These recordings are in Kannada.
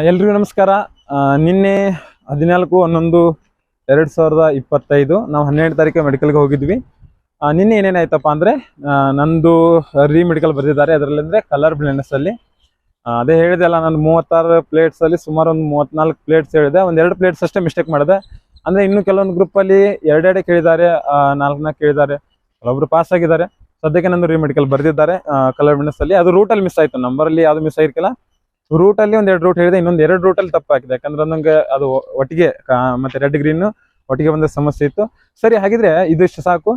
ಎಲ್ರಿಗೂ ನಮಸ್ಕಾರ. ನಿನ್ನೆ ಹದಿನಾಲ್ಕು ಹನ್ನೊಂದು ಎರಡು ಸಾವಿರದ ಇಪ್ಪತ್ತೈದು ನಾವು ಹನ್ನೆರಡು ತಾರೀಕು ಮೆಡಿಕಲ್ಗೆ ಹೋಗಿದ್ವಿ. ನಿನ್ನೆ ಏನೇನಾಯ್ತಪ್ಪ ಅಂದರೆ ನಂದು ರೀ ಮೆಡಿಕಲ್ ಬರೆದಿದ್ದಾರೆ. ಅದರಲ್ಲಿ ಅಂದರೆ ಕಲರ್ ಬ್ಲೈಂಡ್ನೆಸ್ ಅಲ್ಲಿ. ಅದೇ ಹೇಳಿದೆ ಅಲ್ಲ ನಾನು ಮೂವತ್ತಾರು ಪ್ಲೇಟ್ಸಲ್ಲಿ ಸುಮಾರು ಒಂದು ಮೂವತ್ತ್ನಾಲ್ಕು ಪ್ಲೇಟ್ಸ್ ಹೇಳಿದೆ. ಒಂದು ಎರಡು ಪ್ಲೇಟ್ಸ್ ಅಷ್ಟೇ ಮಿಸ್ಟೇಕ್ ಮಾಡಿದೆ. ಅಂದರೆ ಇನ್ನು ಕೆಲವೊಂದು ಗ್ರೂಪಲ್ಲಿ ಎರಡೆರಡೆ ಕೇಳಿದ್ದಾರೆ ಆ, ನಾಲ್ಕು ನಾಲ್ಕು ಕೇಳಿದ್ದಾರೆ. ಕೆಲವೊಬ್ರು ಪಾಸ್ ಆಗಿದ್ದಾರೆ. ಸದ್ಯಕ್ಕೆ ನಂದು ರೀ ಮೆಡಿಕಲ್ ಬರೆದಿದ್ದಾರೆ ಕಲರ್ ಬ್ಲೈಂಡ್ನೆಸ್ ಅಲ್ಲಿ. ಅದು ರೂಟಲ್ಲಿ ಮಿಸ್ ಆಯಿತು. ನಂಬರಲ್ಲಿ ಯಾವುದು ಮಿಸ್ ಆಗಿರ್ಕಿಲ್ಲ. ರೂಟ್ ಅಲ್ಲಿ ಒಂದ್ ಎರಡು ರೂಟ್ ಹೇಳಿದೆ, ಇನ್ನೊಂದು ಎರಡು ರೂಟ್ ಅಲ್ಲಿ ತಪ್ಪಾಗಿದೆ. ಯಾಕಂದ್ರೆ ನಂಗೆ ಅದು ಒಟ್ಟಿಗೆ ಮತ್ತೆ ರೆಡ್ ಗ್ರೀನ್ ಒಟ್ಟಿಗೆ ಬಂದ ಸಮಸ್ಯೆ ಇತ್ತು. ಸರಿ, ಹಾಗಿದ್ರೆ ಇದಿಷ್ಟು ಸಾಕು.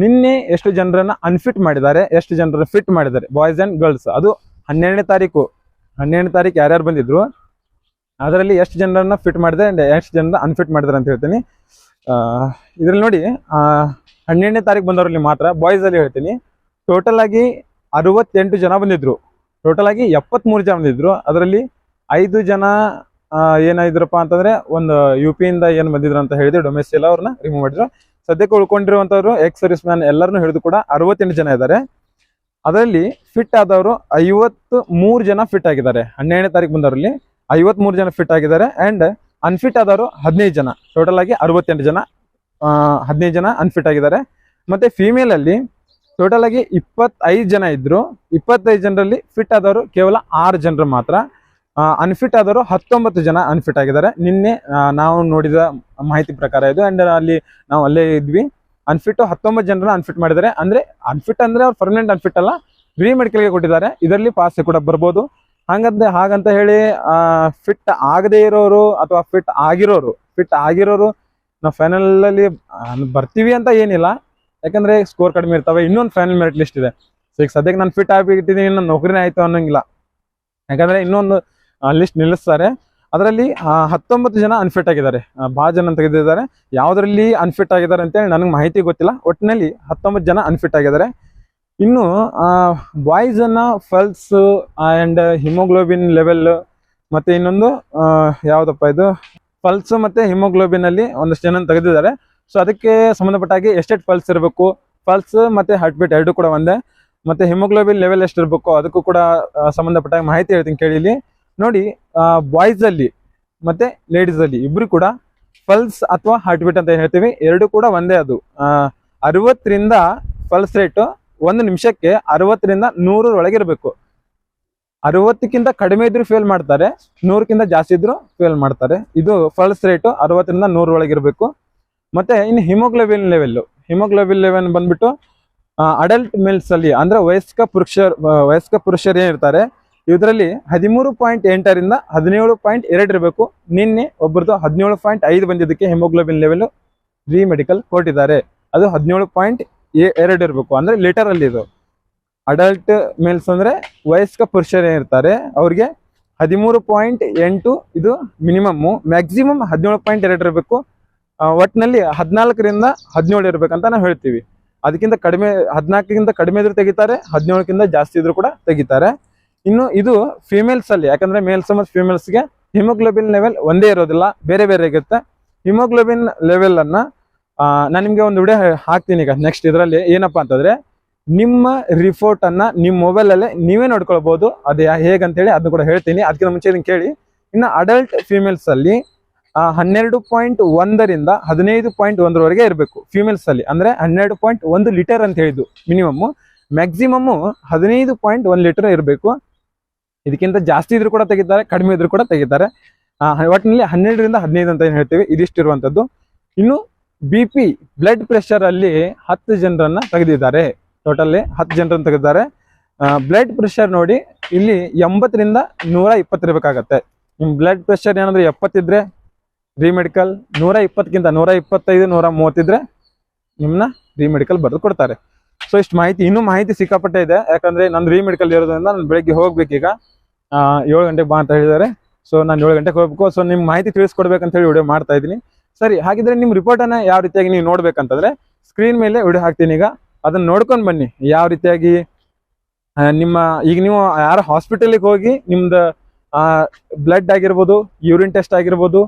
ನಿನ್ನೆ ಎಷ್ಟು ಜನರನ್ನ ಅನ್ಫಿಟ್ ಮಾಡಿದ್ದಾರೆ, ಎಷ್ಟು ಜನರನ್ನ ಫಿಟ್ ಮಾಡಿದ್ದಾರೆ ಬಾಯ್ಸ್ ಅಂಡ್ ಗರ್ಲ್ಸ್ ಅದು ಹನ್ನೆರಡನೇ ತಾರೀಕು. ಹನ್ನೆರಡನೇ ತಾರೀಕು ಯಾರ್ಯಾರು ಬಂದಿದ್ರು, ಅದರಲ್ಲಿ ಎಷ್ಟು ಜನರನ್ನ ಫಿಟ್ ಮಾಡಿದೆ ಅಂಡ್ ಎಷ್ಟು ಜನರನ್ನ ಅನ್ಫಿಟ್ ಮಾಡಿದ್ದಾರೆ ಅಂತ ಹೇಳ್ತೀನಿ. ಇದ್ರಲ್ಲಿ ನೋಡಿ ಹನ್ನೆರಡನೇ ತಾರೀಕು ಬಂದವರಲ್ಲಿ ಮಾತ್ರ ಬಾಯ್ಸ್ ಅಲ್ಲಿ ಹೇಳ್ತೀನಿ. ಟೋಟಲ್ ಆಗಿ ಅರವತ್ತೆಂಟು ಜನ ಬಂದಿದ್ರು. ಟೋಟಲ್ ಆಗಿ ಎಪ್ಪತ್ಮೂರು ಜನ ಬಂದಿದ್ರು. ಅದರಲ್ಲಿ ಐದು ಜನ ಆ, ಏನಾಗಿದ್ರಪ್ಪ ಅಂತಂದ್ರೆ ಒಂದು ಯು ಪಿ ಇಂದ ಏನ್ ಬಂದಿದ್ರು ಅಂತ ಹೇಳಿದ್ರೆ ಡೊಮೆಸ್ಟಿಲ್ ಅವ್ರನ್ನ ರಿಮೂವ್ ಮಾಡಿದ್ರು. ಸದ್ಯಕ್ಕೆ ಉಳ್ಕೊಂಡಿರುವಂತವ್ರು ಎಕ್ಸ್ ಸರ್ವಿಸ್ ಮ್ಯಾನ್ ಎಲ್ಲರನ್ನು ಹಿಡಿದು ಕೂಡ ಅರವತ್ತೆಂಟು ಜನ ಇದ್ದಾರೆ. ಅದರಲ್ಲಿ ಫಿಟ್ ಆದವರು ಐವತ್ತು ಮೂರು ಜನ ಫಿಟ್ ಆಗಿದ್ದಾರೆ. ಹನ್ನೆರಡನೇ ತಾರೀಕು ಬಂದವರಲ್ಲಿ ಐವತ್ ಮೂರು ಜನ ಫಿಟ್ ಆಗಿದ್ದಾರೆ ಅಂಡ್ ಅನ್ಫಿಟ್ ಆದವರು ಹದಿನೈದು ಜನ. ಟೋಟಲ್ ಆಗಿ ಅರವತ್ತೆಂಟು ಜನ ಹದಿನೈದು ಜನ ಅನ್ಫಿಟ್ ಆಗಿದ್ದಾರೆ. ಮತ್ತೆ ಫಿಮೇಲ್ ಅಲ್ಲಿ ಟೋಟಲ್ ಆಗಿ ಇಪ್ಪತ್ತೈದು ಜನ ಇದ್ರು. ಇಪ್ಪತ್ತೈದು ಜನರಲ್ಲಿ ಫಿಟ್ ಆದವರು ಕೇವಲ ಆರು ಜನರು ಮಾತ್ರ. ಅನ್ಫಿಟ್ ಆದವರು ಹತ್ತೊಂಬತ್ತು ಜನ ಅನ್ಫಿಟ್ ಆಗಿದ್ದಾರೆ. ನಿನ್ನೆ ನಾವು ನೋಡಿದ ಮಾಹಿತಿ ಪ್ರಕಾರ ಇದು. ಅಂಡ್ ಅಲ್ಲಿ ನಾವು ಅಲ್ಲೇ ಇದ್ವಿ. ಅನ್ಫಿಟ್ ಹತ್ತೊಂಬತ್ತು ಜನರನ್ನ ಅನ್ಫಿಟ್ ಮಾಡಿದ್ದಾರೆ. ಅಂದ್ರೆ ಅನ್ಫಿಟ್ ಅಂದ್ರೆ ಅವ್ರು ಪರ್ಮನೆಂಟ್ ಅನ್ಫಿಟ್ ಅಲ್ಲ. ರೀ ಮೆಡಿಕಲ್ಗೆ ಕೊಟ್ಟಿದ್ದಾರೆ. ಇದರಲ್ಲಿ ಪಾಸ್ ಕೂಡ ಬರ್ಬೋದು. ಹಾಗಂತ ಹಾಗಂತ ಹೇಳಿ ಫಿಟ್ ಆಗದೇ ಇರೋರು ಅಥವಾ ಫಿಟ್ ಆಗಿರೋರು ಫಿಟ್ ಆಗಿರೋರು ನಾವು ಫೈನಲ್ ಅಲ್ಲಿ ಬರ್ತೀವಿ ಅಂತ ಏನಿಲ್ಲ. ಯಾಕಂದ್ರೆ ಸ್ಕೋರ್ ಕಡಿಮೆ ಇರ್ತವೆ, ಇನ್ನೊಂದು ಫೈನಲ್ ಮೆರಿಟ್ ಲಿಸ್ಟ್ ಇದೆ. ಸೊ ಈಗ ಸದ್ಯಕ್ಕೆ ನಾನು ಫಿಟ್ ಆಗಿಬಿಟ್ಟಿದ್ದೀನಿ ನನ್ನ ನೌಕರಿನೇ ಆಯ್ತು ಅನ್ನೋಂಗಿಲ್ಲ. ಯಾಕಂದ್ರೆ ಇನ್ನೊಂದು ಲಿಸ್ಟ್ ನಿಲ್ಲಿಸ್ತಾರೆ. ಅದರಲ್ಲಿ ಹತ್ತೊಂಬತ್ತು ಜನ ಅನ್ಫಿಟ್ ಆಗಿದ್ದಾರೆ. ಭಾಳ ಜನ ತೆಗೆದಿದ್ದಾರೆ. ಯಾವುದರಲ್ಲಿ ಅನ್ಫಿಟ್ ಆಗಿದ್ದಾರೆ ಅಂತೇಳಿ ನನಗೆ ಮಾಹಿತಿ ಗೊತ್ತಿಲ್ಲ. ಒಟ್ಟಿನಲ್ಲಿ ಹತ್ತೊಂಬತ್ತು ಜನ ಅನ್ಫಿಟ್ ಆಗಿದ್ದಾರೆ. ಇನ್ನು ಬಾಯ್ಸ್ ಅನ್ನ ಫಲ್ಸ್ ಅಂಡ್ ಹಿಮೋಗ್ಲೋಬಿನ್ ಲೆವೆಲ್ ಮತ್ತೆ ಇನ್ನೊಂದು ಯಾವುದಪ್ಪ ಇದು? ಫಲ್ಸ್ ಮತ್ತೆ ಹಿಮೋಗ್ಲೋಬಿನ್ ಅಲ್ಲಿ ಒಂದಷ್ಟು ಜನ ತೆಗೆದಿದ್ದಾರೆ. ಸೊ ಅದಕ್ಕೆ ಸಂಬಂಧಪಟ್ಟಾಗಿ ಎಷ್ಟೆಷ್ಟು ಪಲ್ಸ್ ಇರಬೇಕು. ಪಲ್ಸ್ ಮತ್ತೆ ಹಾರ್ಟ್ ಬೀಟ್ ಎರಡು ಕೂಡ ಒಂದೇ. ಮತ್ತೆ ಹಿಮೋಗ್ಲೋಬಿನ್ ಲೆವೆಲ್ ಎಷ್ಟು ಇರಬೇಕು ಅದಕ್ಕೂ ಕೂಡ ಸಂಬಂಧಪಟ್ಟಾಗಿ ಮಾಹಿತಿ ಹೇಳ್ತೀನಿ ಕೇಳಿ ಇಲ್ಲಿ. ನೋಡಿ ಬಾಯ್ಸ್ ಅಲ್ಲಿ ಮತ್ತೆ ಲೇಡೀಸ್ ಅಲ್ಲಿ ಇಬ್ಬರು ಕೂಡ ಪಲ್ಸ್ ಅಥವಾ ಹಾರ್ಟ್ ಬೀಟ್ ಅಂತ ಹೇಳ್ತೀವಿ. ಎರಡು ಕೂಡ ಒಂದೇ ಅದು. ಅರವತ್ತರಿಂದ ಪಲ್ಸ್ ರೇಟ್ ಒಂದು ನಿಮಿಷಕ್ಕೆ ಅರವತ್ತರಿಂದ ನೂರರೊಳಗಿರಬೇಕು ಅರವತ್ತಕ್ಕಿಂತ ಕಡಿಮೆ ಇದ್ರೂ ಫೇಲ್ ಮಾಡ್ತಾರೆ. ನೂರಕ್ಕಿಂತ ಜಾಸ್ತಿ ಇದ್ರೂ ಫೇಲ್ ಮಾಡ್ತಾರೆ. ಇದು ಪಲ್ಸ್ ರೇಟು ಅರವತ್ತರಿಂದ ನೂರ ಒಳಗೆ ಇರಬೇಕು. ಮತ್ತೆ ಇನ್ನು ಹಿಮೋಗ್ಲೋಬಿನ್ ಲೆವೆಲ್ ಹಿಮೋಗ್ಲೋಬಿನ್ ಲೆವೆಲ್ ಬಂದ್ಬಿಟ್ಟು ಅಡಲ್ಟ್ ಮಿಲ್ಸ್ ಅಲ್ಲಿ, ಅಂದ್ರೆ ವಯಸ್ಕ ಪುರುಷರ್ ವಯಸ್ಕ ಪುರುಷರು ಏನಿರ್ತಾರೆ ಇದರಲ್ಲಿ ಹದಿಮೂರು ಪಾಯಿಂಟ್ ಎಂಟರಿಂದ ಹದಿನೇಳು ಪಾಯಿಂಟ್ ಎರಡು ಇರಬೇಕು. ನಿನ್ನೆ ಒಬ್ಬರದು ಹದಿನೇಳು ಪಾಯಿಂಟ್ ಐದು ಬಂದಿದ್ದಕ್ಕೆ ಹಿಮೋಗ್ಲೋಬಿನ್ ಲೆವೆಲ್ ರೀ ಮೆಡಿಕಲ್ ಕೊಟ್ಟಿದ್ದಾರೆ ಅದು ಹದಿನೇಳು ಪಾಯಿಂಟ್ ಎರಡು ಇರಬೇಕು. ಅಂದ್ರೆ ಲೀಟರ್ ಅಲ್ಲಿ ಇದು. ಅಡಲ್ಟ್ ಮೇಲ್ಸ್ ಅಂದ್ರೆ ವಯಸ್ಕ ಪುರುಷರು ಏನಿರ್ತಾರೆ ಅವ್ರಿಗೆ ಹದಿಮೂರು ಪಾಯಿಂಟ್ ಎಂಟು ಇದು ಮಿನಿಮಮ್ ಮ್ಯಾಕ್ಸಿಮಮ್ ಹದಿನೇಳು ಪಾಯಿಂಟ್ ಎರಡು ಇರಬೇಕು. ಒಟ್ಟಿನಲ್ಲಿ ಹದಿನಾಲ್ಕರಿಂದ ಹದಿನೇಳು ಇರಬೇಕಂತ ನಾವು ಹೇಳ್ತೀವಿ. ಅದಕ್ಕಿಂತ ಕಡಿಮೆ ಹದಿನಾಲ್ಕಿಂತ ಕಡಿಮೆ ಇದ್ರೂ ತೆಗಿತಾರೆ, ಹದಿನೇಳಕ್ಕಿಂತ ಜಾಸ್ತಿ ಇದ್ರೂ ಕೂಡ ತೆಗಿತಾರೆ. ಇನ್ನು ಇದು ಫಿಮೇಲ್ಸ್ ಅಲ್ಲಿ, ಯಾಕಂದ್ರೆ ಮೇಲ್ಸ್ ಮತ್ತು ಫಿಮೇಲ್ಸ್ಗೆ ಹಿಮೋಗ್ಲೋಬಿನ್ ಲೆವೆಲ್ ಒಂದೇ ಇರೋದಿಲ್ಲ, ಬೇರೆ ಬೇರೆ ಇರುತ್ತೆ. ಹಿಮೋಗ್ಲೋಬಿನ್ ಲೆವೆಲ್ ಅನ್ನ ನಾನು ನಿಮಗೆ ಒಂದು ವಿಡಿಯೋ ಹಾಕ್ತೀನಿ ಈಗ ನೆಕ್ಸ್ಟ್ ಇದರಲ್ಲಿ. ಏನಪ್ಪಾ ಅಂತಂದ್ರೆ, ನಿಮ್ಮ ರಿಪೋರ್ಟ್ ಅನ್ನ ನಿಮ್ಮ ಮೊಬೈಲ್ ಅಲ್ಲೇ ನೀವೇ ನೋಡ್ಕೊಳ್ಬಹುದು ಅದು ಹೇಗಂತ ಹೇಗಂತೇಳಿ ಅದನ್ನ ಕೂಡ ಹೇಳ್ತೀನಿ. ಅದಕ್ಕಿಂತ ಮುಂಚೆ ಕೇಳಿ. ಇನ್ನು ಅಡಲ್ಟ್ ಫೀಮೇಲ್ಸ್ ಅಲ್ಲಿ ಹನ್ನೆರಡು ಪಾಯಿಂಟ್ ಒಂದರಿಂದ ಹದಿನೈದು ಪಾಯಿಂಟ್ ಒಂದರವರೆಗೆ ಇರಬೇಕು ಫಿಮೇಲ್ಸ್ ಅಲ್ಲಿ. ಅಂದ್ರೆ ಹನ್ನೆರಡು ಪಾಯಿಂಟ್ ಒಂದು ಲೀಟರ್ ಅಂತ ಹೇಳಿದ್ದು ಮಿನಿಮಮ್ ಮ್ಯಾಕ್ಸಿಮಮ್ ಹದಿನೈದು ಪಾಯಿಂಟ್ ಒಂದು ಲೀಟರ್ ಇರಬೇಕು. ಇದಕ್ಕಿಂತ ಜಾಸ್ತಿ ಇದ್ರೂ ಕೂಡ ತೆಗಿತಾರೆ, ಕಡಿಮೆ ಇದ್ರೂ ಕೂಡ ತೆಗಿತಾರೆ. ಒಟ್ಟಿನಲ್ಲಿ ಹನ್ನೆರಡರಿಂದ ಹದಿನೈದು ಅಂತ ಏನು ಹೇಳ್ತೀವಿ? ಇದಿಷ್ಟಿರುವಂಥದ್ದು ಇನ್ನು ಬಿ ಪಿ ಬ್ಲಡ್ ಪ್ರೆಷರ್ ಅಲ್ಲಿ ಹತ್ತು ಜನರನ್ನ ತೆಗೆದಿದ್ದಾರೆ. ಟೋಟಲಿ ಹತ್ತು ಜನರನ್ನು ತೆಗೆದಿದ್ದಾರೆ. ಬ್ಲಡ್ ಪ್ರೆಷರ್ ನೋಡಿ, ಇಲ್ಲಿ ಎಂಬತ್ತರಿಂದ ನೂರ ಇಪ್ಪತ್ತಿರಬೇಕಾಗತ್ತೆ ನಿಮ್ ಬ್ಲಡ್ ಪ್ರೆಷರ್ ಏನಂದ್ರೆ ಎಪ್ಪತ್ತಿದ್ರೆ ರೀ ಮೆಡಿಕಲ್ ನೂರ ಇಪ್ಪತ್ತಕ್ಕಿಂತ ನೂರ ಇಪ್ಪತ್ತೈದು, ನೂರ ಮೂವತ್ತಿದ್ರೆ ನಿಮ್ಮನ್ನ ರೀ ಮೆಡಿಕಲ್ ಬರೆದು ಕೊಡ್ತಾರೆ. ಸೊ ಇಷ್ಟು ಮಾಹಿತಿ, ಇನ್ನೂ ಮಾಹಿತಿ ಸಿಕ್ಕಾಪಟ್ಟೆ ಇದೆ. ಯಾಕಂದ್ರೆ ನಾನು ರೀ ಮೆಡಿಕಲ್ ಇರೋದ್ರಿಂದ ನಾನು ಬೆಳಗ್ಗೆ ಹೋಗ್ಬೇಕೀಗ. ಏಳು ಗಂಟೆಗೆ ಬಾ ಅಂತ ಹೇಳಿದ್ದಾರೆ. ಸೊ ನಾನು ಏಳು ಗಂಟೆಗೆ ಹೋಗ್ಬೇಕು. ಸೊ ನಿಮ್ಮ ಮಾಹಿತಿ ತಿಳಿಸ್ಕೊಡ್ಬೇಕಂತ ಹೇಳಿ ವಿಡಿಯೋ ಮಾಡ್ತಾ ಇದ್ದೀನಿ. ಸರಿ, ಹಾಗಿದ್ರೆ ನಿಮ್ಮ ರಿಪೋರ್ಟ್ ಅನ್ನ ಯಾವ ರೀತಿಯಾಗಿ ನೀವು ನೋಡ್ಬೇಕಂತಂದ್ರೆ ಸ್ಕ್ರೀನ್ ಮೇಲೆ ವಿಡಿಯೋ ಹಾಕ್ತೀನಿ ಈಗ. ಅದನ್ನ ನೋಡ್ಕೊಂಡು ಬನ್ನಿ. ಯಾವ ರೀತಿಯಾಗಿ ನಿಮ್ಮ, ಈಗ ನೀವು ಯಾರ ಹಾಸ್ಪಿಟಲಿಗೆ ಹೋಗಿ ನಿಮ್ದು ಬ್ಲಡ್ ಆಗಿರ್ಬೋದು ಯೂರಿನ್ ಟೆಸ್ಟ್ ಆಗಿರ್ಬೋದು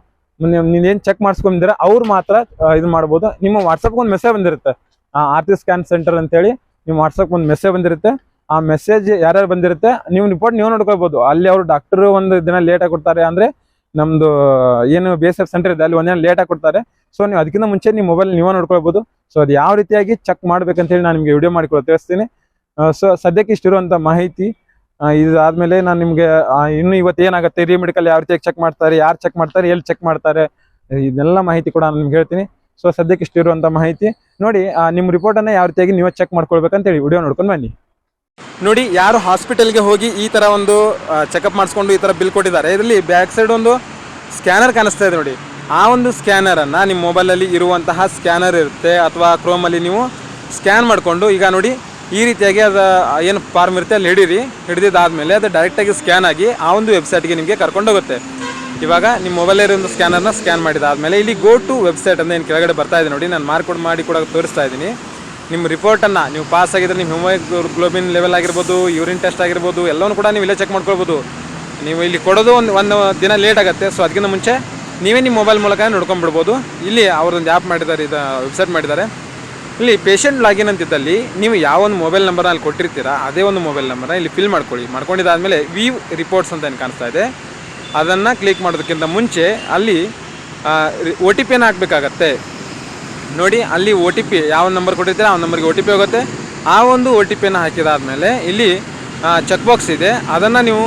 ನೀವೇನು ಚೆಕ್ ಮಾಡಿಸ್ಕೊಂಡಿದ್ರೆ ಅವ್ರು ಮಾತ್ರ ಇದು ಮಾಡ್ಬೋದು. ನಿಮ್ಮ ವಾಟ್ಸಪ್ಗೆ ಒಂದು ಮೆಸೇಜ್ ಬಂದಿರುತ್ತೆ. ಆರ್ತಿ ಸ್ಕ್ಯಾನ್ ಸೆಂಟರ್ ಅಂತೇಳಿ ನಿಮ್ಮ ವಾಟ್ಸಪ್ ಒಂದು ಮೆಸೇಜ್ ಬಂದಿರುತ್ತೆ. ಆ ಮೆಸೇಜ್ ಯಾರ್ಯಾರು ಬಂದಿರುತ್ತೆ, ನೀವು ರಿಪೋರ್ಟ್ ನೀವು ನೋಡ್ಕೊಳ್ಬೋದು. ಅಲ್ಲಿ ಅವರು ಡಾಕ್ಟರ್ ಒಂದು ದಿನ ಲೇಟ್ ಆಗಿ ಕೊಡ್ತಾರೆ ಅಂದ್ರೆ ನಮ್ದು, ಏನು ಬಿ ಎಸ್ ಎಫ್ ಸೆಂಟರ್ ಇದೆ, ಅಲ್ಲಿ ಒಂದಿನ ಲೇಟ್ ಆಗಿ ಕೊಡ್ತಾರೆ. ಸೊ ನೀವು ಅದಕ್ಕಿಂತ ಮುಂಚೆ ನಿಮ್ಮ ಮೊಬೈಲ್ ನೀವು ನೋಡ್ಕೊಳ್ಬೋದು. ಸೊ ಅದು ಯಾವ ರೀತಿಯಾಗಿ ಚೆಕ್ ಮಾಡ್ಬೇಕಂತೇಳಿ ನಾನು ನಿಮಗೆ ವಿಡಿಯೋ ಮಾಡಿಕೊಳ್ಳೋ ತಿಳಿಸ್ತೀನಿ. ಸೊ ಸದ್ಯಕ್ಕೆ ಇಷ್ಟಿರುವಂಥ ಮಾಹಿತಿ ಇದಾದ್ಮೇಲೆ ನಾನು ನಿಮಗೆ ಇನ್ನು ಇವತ್ತು ಏನಾಗುತ್ತೆ ರೀ ಮೆಡಿಕಲ್ ಯಾವ ರೀತಿಯಾಗಿ ಚೆಕ್ ಮಾಡ್ತಾರೆ, ಯಾರು ಚೆಕ್ ಮಾಡ್ತಾರೆ, ಎಲ್ಲಿ ಚೆಕ್ ಮಾಡ್ತಾರೆ, ಇದೆಲ್ಲ ಮಾಹಿತಿ ಕೂಡ ನಾನು ನಿಮ್ಗೆ ಹೇಳ್ತೀನಿ. ಸೊ ಸದ್ಯಕ್ಕೆ ಇಷ್ಟು ಇರುವಂತಹ ಮಾಹಿತಿ ನೋಡಿ ರಿಪೋರ್ಟ್ ಅನ್ನ ಯಾವ ರೀತಿಯಾಗಿ ನೀವೇ ಚೆಕ್ ಮಾಡ್ಕೊಳ್ಬೇಕಂತೇಳಿ ವಿಡಿಯೋ ನೋಡ್ಕೊಂಡು ಬನ್ನಿ. ನೋಡಿ, ಯಾರು ಹಾಸ್ಪಿಟಲ್ಗೆ ಹೋಗಿ ಈ ತರ ಒಂದು ಚೆಕಪ್ ಮಾಡಿಸ್ಕೊಂಡು ಈ ತರ ಬಿಲ್ ಕೊಟ್ಟಿದ್ದಾರೆ. ಇದರಲ್ಲಿ ಬ್ಯಾಕ್ ಸೈಡ್ ಒಂದು ಸ್ಕ್ಯಾನರ್ ಕಾಣಿಸ್ತಾ ಇದೆ ನೋಡಿ. ಆ ಒಂದು ಸ್ಕ್ಯಾನರ್ ಸ್ಕ್ಯಾನರನ್ನು ನಿಮ್ಮ ಮೊಬೈಲಲ್ಲಿ ಇರುವಂತಹ ಸ್ಕ್ಯಾನರ್ ಇರುತ್ತೆ, ಅಥವಾ ಕ್ರೋಮಲ್ಲಿ ನೀವು ಸ್ಕ್ಯಾನ್ ಮಾಡಿಕೊಂಡು ಈಗ ನೋಡಿ ಈ ರೀತಿಯಾಗಿ ಅದು, ಏನು ಫಾರ್ಮ್ ಇರುತ್ತೆ, ಅಲ್ಲಿ ಹಿಡೀರಿ. ಹಿಡಿದಿದ್ದಾದಮೇಲೆ ಅದು ಡೈರೆಕ್ಟಾಗಿ ಸ್ಕ್ಯಾನ್ ಆಗಿ ಆ ಒಂದು ವೆಬ್ಸೈಟ್ಗೆ ನಿಮಗೆ ಕರ್ಕೊಂಡೋಗುತ್ತೆ ಇವಾಗ ನಿಮ್ಮ ಮೊಬೈಲಲ್ಲಿ ಸ್ಕ್ಯಾನರ್ನ ಸ್ಕ್ಯಾನ್ ಮಾಡಿದಾದಮೇಲೆ ಇಲ್ಲಿ ಗೋ ಟು ವೆಬ್ಸೈಟ್ ಅಂತ ಏನು ಕೆಳಗಡೆ ಬರ್ತಾ ಇದೆ ನೋಡಿ, ನಾನು ಮಾರ್ಕ್ ಮಾಡಿ ಕೂಡ ತೋರಿಸ್ತಾ ಇದ್ದೀನಿ. ನಿಮ್ಮ ರಿಪೋರ್ಟನ್ನು ನೀವು ಪಾಸ್ ಆಗಿದ್ರೆ ನಿಮ್ಮ ಹಿಮೋಗ್ಲೋಬಿನ್ ಲೆವೆಲ್ ಆಗಿರ್ಬೋದು ಯೂರಿನ್ ಟೆಸ್ಟ್ ಆಗಿರ್ಬೋದು ಎಲ್ಲವೂ ಕೂಡ ನೀವು ಇಲ್ಲೇ ಚೆಕ್ ಮಾಡ್ಕೊಳ್ಬೋದು. ನೀವು ಇಲ್ಲಿ ಕೊಡೋದು ಒಂದು ಒಂದು ದಿನ ಲೇಟ್ ಆಗುತ್ತೆ. ಸೊ ಅದಕ್ಕಿಂತ ಮುಂಚೆ ನೀವೇ ನಿಮ್ಮ ಮೊಬೈಲ್ ಮೂಲಕ ನೋಡ್ಕೊಂಡ್ಬಿಡ್ಬೋದು. ಇಲ್ಲಿ ಅವ್ರದ್ದೊಂದು ಆ್ಯಪ್ ಮಾಡಿದ್ದಾರೆ, ಇದು ವೆಬ್ಸೈಟ್ ಮಾಡಿದ್ದಾರೆ. ಇಲ್ಲಿ ಪೇಷಂಟ್ ಲಾಗಿನ್ ಅಂತಿದ್ದಲ್ಲಿ ನೀವು ಯಾವ ಒಂದು ಮೊಬೈಲ್ ನಂಬರ್ನ ಅಲ್ಲಿ ಕೊಟ್ಟಿರ್ತೀರಾ, ಅದೇ ಒಂದು ಮೊಬೈಲ್ ನಂಬರ್ನ ಇಲ್ಲಿ ಫಿಲ್ ಮಾಡ್ಕೊಳ್ಳಿ. ಮಾಡ್ಕೊಂಡಿದ್ದಾದಮೇಲೆ ವೀವ್ ರಿಪೋರ್ಟ್ಸ್ ಅಂತ ಏನು ಕಾಣಿಸ್ತಾ ಇದೆ. ಅದನ್ನು ಕ್ಲಿಕ್ ಮಾಡೋದಕ್ಕಿಂತ ಮುಂಚೆ ಅಲ್ಲಿ ಒ ಟಿ ಪಿಯನ್ನು ಹಾಕಬೇಕಾಗತ್ತೆ. ನೋಡಿ, ಅಲ್ಲಿ ಒ ಟಿ ಪಿ ಯಾವ ನಂಬರ್ ಕೊಟ್ಟಿರ್ತೀರ, ಆ ನಂಬರ್ಗೆ ಒ ಟಿ ಪಿ ಹೋಗುತ್ತೆ. ಆ ಒಂದು ಒ ಟಿ ಪಿಯನ್ನು ಹಾಕಿದಾದಮೇಲೆ ಇಲ್ಲಿ ಚೆಕ್ ಬಾಕ್ಸ್ ಇದೆ. ಅದನ್ನು ನೀವು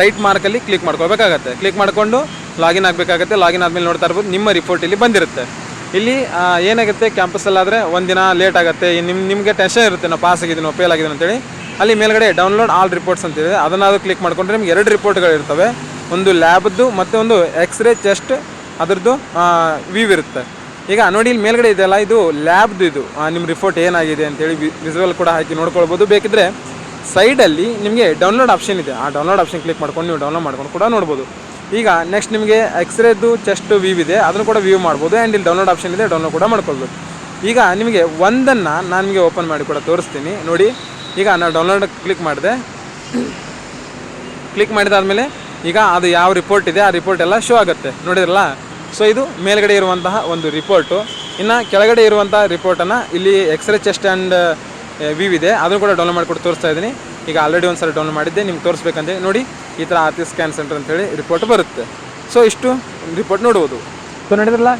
ರೈಟ್ ಮಾರ್ಕಲ್ಲಿ ಕ್ಲಿಕ್ ಮಾಡ್ಕೋಬೇಕಾಗತ್ತೆ ಕ್ಲಿಕ್ ಮಾಡಿಕೊಂಡು ಲಾಗಿನ್ ಆಗಬೇಕಾಗತ್ತೆ. ಲಾಗಿನ್ ಆದಮೇಲೆ ನೋಡ್ತಾ ಇರ್ಬೋದು, ನಿಮ್ಮ ರಿಪೋರ್ಟ್ ಇಲ್ಲಿ ಬಂದಿರುತ್ತೆ. ಇಲ್ಲಿ ಏನಾಗುತ್ತೆ ಕ್ಯಾಂಪಸ್ಸಲ್ಲಾದರೆ ಒಂದಿನ ಲೇಟ್ ಆಗುತ್ತೆ. ನಿಮ್ಮ ನಿಮಗೆ ಟೆನ್ಷನ್ ಇರುತ್ತೆ, ನಾವು ಪಾಸ್ ಆಗಿದ್ದೀನೋ ಫೇಲ್ ಆಗಿದ್ದೀನಿ ಅಂತೇಳಿ. ಅಲ್ಲಿ ಮೇಲ್ಗಡೆ ಡೌನ್ಲೋಡ್ ಆಲ್ ರಿಪೋರ್ಟ್ಸ್ ಅಂತಿದೆ ಅದನ್ನಾದರೂ ಕ್ಲಿಕ್ ಮಾಡಿಕೊಂಡ್ರೆ ನಿಮ್ಗೆ ಎರಡು ರಿಪೋರ್ಟ್ಗಳು ಇರ್ತವೆ. ಒಂದು ಲ್ಯಾಬ್ದು ಮತ್ತು ಒಂದು ಎಕ್ಸ್ರೇ ಚೆಸ್ಟ್ ಅದರದ್ದು ವ್ಯೂ ಇರುತ್ತೆ. ಈಗ ನೋಡಿ, ಇಲ್ಲಿ ಮೇಲ್ಗಡೆ ಇದೆಯಲ್ಲ ಇದು ಲ್ಯಾಬ್ದು ಇದು. ನಿಮ್ಮ ರಿಪೋರ್ಟ್ ಏನಾಗಿದೆ ಅಂತೇಳಿ ವಿಸುವಲ್ ಕೂಡ ಹಾಕಿ ನೋಡ್ಕೊಳ್ಬೋದು. ಬೇಕಿದ್ರೆ ಸೈಡಲ್ಲಿ ನಿಮಗೆ ಡೌನ್ಲೋಡ್ ಆಪ್ಷನ್ ಇದೆ. ಆ ಡೌನ್ಲೋಡ್ ಆಪ್ಷನ್ ಕ್ಲಿಕ್ ಮಾಡ್ಕೊಂಡು ನೀವು ಡೌನ್ಲೋಡ್ ಮಾಡ್ಕೊಂಡು ಕೂಡ ನೋಡ್ಬೋದು. ಈಗ ನೆಕ್ಸ್ಟ್ ನಿಮಗೆ ಎಕ್ಸ್ರೇದು ಚೆಸ್ಟ್ ವ್ಯೂ ಇದೆ, ಅದನ್ನು ಕೂಡ ವ್ಯೂ ಮಾಡ್ಬೋದು. ಆ್ಯಂಡ್ ಇಲ್ಲಿ ಡೌನ್ಲೋಡ್ ಆಪ್ಷನ್ ಇದೆ ಡೌನ್ಲೋಡ್ ಕೂಡ ಮಾಡ್ಕೊಳ್ಬೋದು. ಈಗ ನಿಮಗೆ ಒಂದನ್ನು ನಾನು ನಿಮಗೆ ಓಪನ್ ಮಾಡಿ ಕೂಡ ತೋರಿಸ್ತೀನಿ. ನೋಡಿ, ಈಗ ನಾನು ಡೌನ್ಲೋಡ್ ಕ್ಲಿಕ್ ಮಾಡಿದೆ. ಕ್ಲಿಕ್ ಮಾಡಿದಾದಮೇಲೆ ಈಗ ಅದು ಯಾವ ರಿಪೋರ್ಟ್ ಇದೆ, ಆ ರಿಪೋರ್ಟ್ ಎಲ್ಲ ಶೋ ಆಗುತ್ತೆ. ನೋಡಿದ್ರಲ್ಲ? ಸೊ ಇದು ಮೇಲ್ಗಡೆ ಇರುವಂತಹ ಒಂದು ರಿಪೋರ್ಟು ಇನ್ನು ಕೆಳಗಡೆ ಇರುವಂಥ ರಿಪೋರ್ಟನ್ನು ಇಲ್ಲಿ ಎಕ್ಸ್ರೇ ಚೆಸ್ಟ್ ಆ್ಯಂಡ್ ವ್ಯೂ ಇದೆ. ಅದನ್ನು ಕೂಡ ಡೌನ್ಲೋಡ್ ಮಾಡಿಕೊಟ್ಟು ತೋರಿಸ್ತಾ ಇದ್ದೀನಿ. ಈಗ ಆಲ್ರೆಡಿ ಒಂದು ಸಲ ಡೌನ್ಲೋಡ್ ಮಾಡಿದ್ದೆ, ನಿಮ್ಗೆ ತೋರಿಸ್ಬೇಕಂದ್ರೆ ನೋಡಿ ಈ ಥರ ಆರ್ತಿ ಸ್ಕ್ಯಾನ್ ಸೆಂಟರ್ ಅಂತ ಹೇಳಿ ರಿಪೋರ್ಟ್ ಬರುತ್ತೆ. ಸೊ ಇಷ್ಟು ರಿಪೋರ್ಟ್ ನೋಡ್ಬೋದು. ಸೊ ನೋಡಿದ್ರಲ್ಲ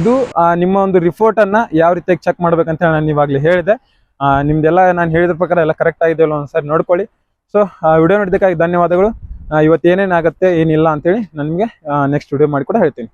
ಇದು ನಿಮ್ಮ ಒಂದು ರಿಪೋರ್ಟನ್ನು ಯಾವ ರೀತಿಯಾಗಿ ಚೆಕ್ ಮಾಡ್ಬೇಕಂತ ಹೇಳಿ ನಾನು ಇವಾಗಲೇ ಹೇಳಿದೆ. ನಿಮ್ದೆಲ್ಲ ನಾನು ಹೇಳಿದ ಪ್ರಕಾರ ಎಲ್ಲ ಕರೆಕ್ಟ್ ಆಗಿದೆ ಅಲ್ಲ ಒಂದ್ಸರಿ ನೋಡ್ಕೊಳ್ಳಿ. ಸೊ ವಿಡಿಯೋ ನೋಡಿದ್ದಕ್ಕಾಗಿ ಧನ್ಯವಾದಗಳು. ಇವತ್ತೇನೇನಾಗುತ್ತೆ ಏನಿಲ್ಲ ಅಂತೇಳಿ ನಾನು ನಿಮಗೆ ನೆಕ್ಸ್ಟ್ ವಿಡಿಯೋ ಮಾಡಿ ಕೂಡ ಹೇಳ್ತೀನಿ.